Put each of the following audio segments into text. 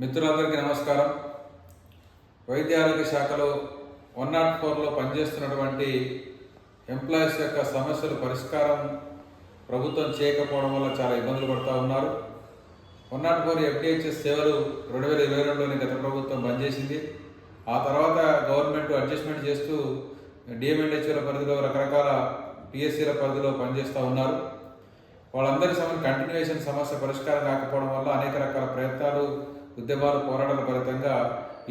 మిత్రులందరికీ నమస్కారం. వైద్య ఆరోగ్య శాఖలో వన్ నాట్ ఫోర్లో పనిచేస్తున్నటువంటి ఎంప్లాయీస్ యొక్క సమస్యల పరిష్కారం ప్రభుత్వం చేయకపోవడం వల్ల చాలా ఇబ్బందులు పడుతూ ఉన్నారు. వన్ నాట్ ఫోర్ ఎఫ్డిహెచ్ఎస్ సేవలు రెండు వేల ఇరవై రెండులోని గత ప్రభుత్వం బంద్ చేసింది ఆ తర్వాత గవర్నమెంట్ అడ్జస్ట్మెంట్ చేస్తూ డిఎంఎన్హెచ్ఓల పరిధిలో రకరకాల పిఎస్సీల పరిధిలో పనిచేస్తూ ఉన్నారు. వాళ్ళందరి సమస్య కంటిన్యూషన్ సమస్య పరిష్కారం కాకపోవడం వల్ల అనేక రకాల ప్రయత్నాలు ఉద్యమాలు పోరాటాల ఫలితంగా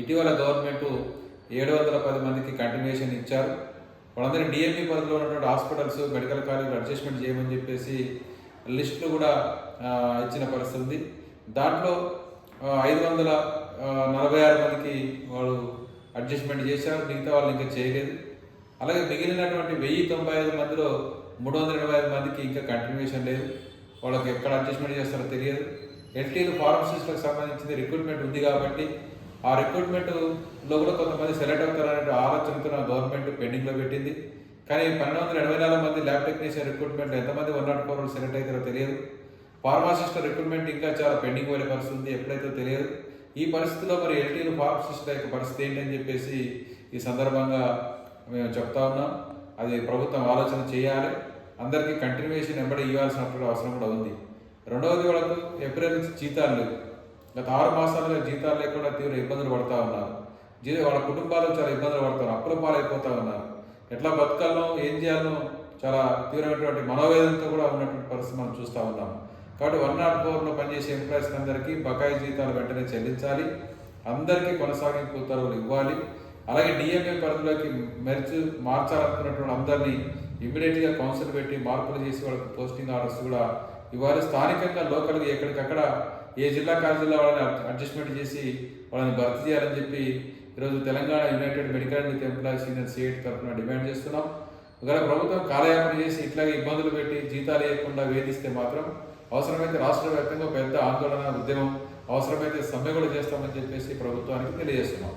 ఇటీవల గవర్నమెంట్ ఏడు వందల పది మందికి కంటిన్యూషన్ ఇచ్చారు. వాళ్ళందరినీ డిఎంఈ పరిధిలో ఉన్నటువంటి హాస్పిటల్స్ మెడికల్ కాలేజీలు అడ్జస్ట్మెంట్ చేయమని చెప్పేసి లిస్టులు కూడా ఇచ్చిన పరిస్థితి ఉంది. దాంట్లో ఐదు వందల నలభై ఆరు మందికి వాళ్ళు అడ్జస్ట్మెంట్ చేశారు. మిగతా వాళ్ళు ఇంకా చేయలేదు. అలాగే మిగిలినటువంటి వెయ్యి తొంభై ఐదు మందిలో మూడు వందల ఎనభై ఐదు మందికి ఇంకా కంటిన్యూషన్ లేదు. వాళ్ళకి ఎక్కడ అడ్జస్ట్మెంట్ చేస్తారో తెలియదు. ఎల్టీలు ఫార్మసిస్ట్లకు సంబంధించింది రిక్రూట్మెంట్ ఉంది కాబట్టి ఆ రిక్రూట్మెంట్లో కూడా కొంతమంది సెలెక్ట్ అవుతారనే ఆలోచనతో నా గవర్నమెంట్ పెండింగ్లో పెట్టింది. కానీ పన్నెండు వందల ఎనభై నాలుగు మంది ల్యాబ్ టెక్నీషియన్ రిక్రూట్మెంట్ ఎంతమంది వన్ నాట్ ఫోర్ సెలెక్ట్ అవుతారో తెలియదు. ఫార్మాసిస్ట్ రిక్రూట్మెంట్ ఇంకా చాలా పెండింగ్ వెళ్ళే పరిస్థితి ఉంది ఎప్పుడైతే తెలియదు. ఈ పరిస్థితిలో మరి ఎల్టీలు ఫార్మసిస్ట్ల యొక్క పరిస్థితి ఏంటని చెప్పేసి ఈ సందర్భంగా మేము చెప్తా ఉన్నాం. అది ప్రభుత్వం ఆలోచన చేయాలి. అందరికీ కంటిన్యూషన్ వెంబడి ఇవ్వాల్సినటువంటి అవసరం కూడా ఉంది. రెండవది వాళ్ళకు ఏప్రిల్ నుంచి జీతాలు లేవు. గత ఆరు మాసాలుగా జీతాలు లేకుండా తీవ్ర ఇబ్బందులు పడతా ఉన్నారు. జీ వాళ్ళ కుటుంబాలు చాలా ఇబ్బందులు పడుతున్నారు అప్పుల పాలైపోతూ ఉన్నారు. ఎట్లా బతకాలనో ఏం చేయాలనో చాలా తీవ్రమైనటువంటి మనోవేదనతో కూడా ఉన్నటువంటి పరిస్థితి మనం చూస్తూ ఉన్నాం. కాబట్టి వన్ నాట్ ఫోర్లో పనిచేసే ఎంప్లాయీస్ అందరికీ బకాయి జీతాలు వెంటనే చెల్లించాలి. అందరికీ కొనసాగింపు ఉత్తర్వులు ఇవ్వాలి. అలాగే డిఎంఏ పరిధిలోకి మెర్చి మార్చాలనుకున్నటువంటి అందరినీ ఇమీడియట్గా కౌన్సిల్ పెట్టి మార్పులు చేసి వాళ్ళకి పోస్టింగ్ ఆర్డర్స్ కూడా ఇవ్వాలి స్థానికంగా లోకల్గా ఎక్కడికక్కడ ఏ జిల్లా కాలేజీలో వాళ్ళని అడ్జస్ట్మెంట్ చేసి వాళ్ళని భర్తీ చేయాలని చెప్పి ఈరోజు Telangana united medical and employees union CIT తరఫున డిమాండ్ చేస్తున్నాం. ఒకవేళ ప్రభుత్వం కాలయాపన చేసి ఇట్లాగే ఇబ్బందులు పెట్టి జీతాలు ఇవ్వకుండా వేధిస్తే మాత్రం అవసరమైతే రాష్ట్ర వ్యాప్తంగా పెద్ద ఆందోళన ఉద్యమం అవసరమైతే సమ్మె కూడా చేస్తామని చెప్పేసి ప్రభుత్వానికి తెలియజేస్తున్నాం.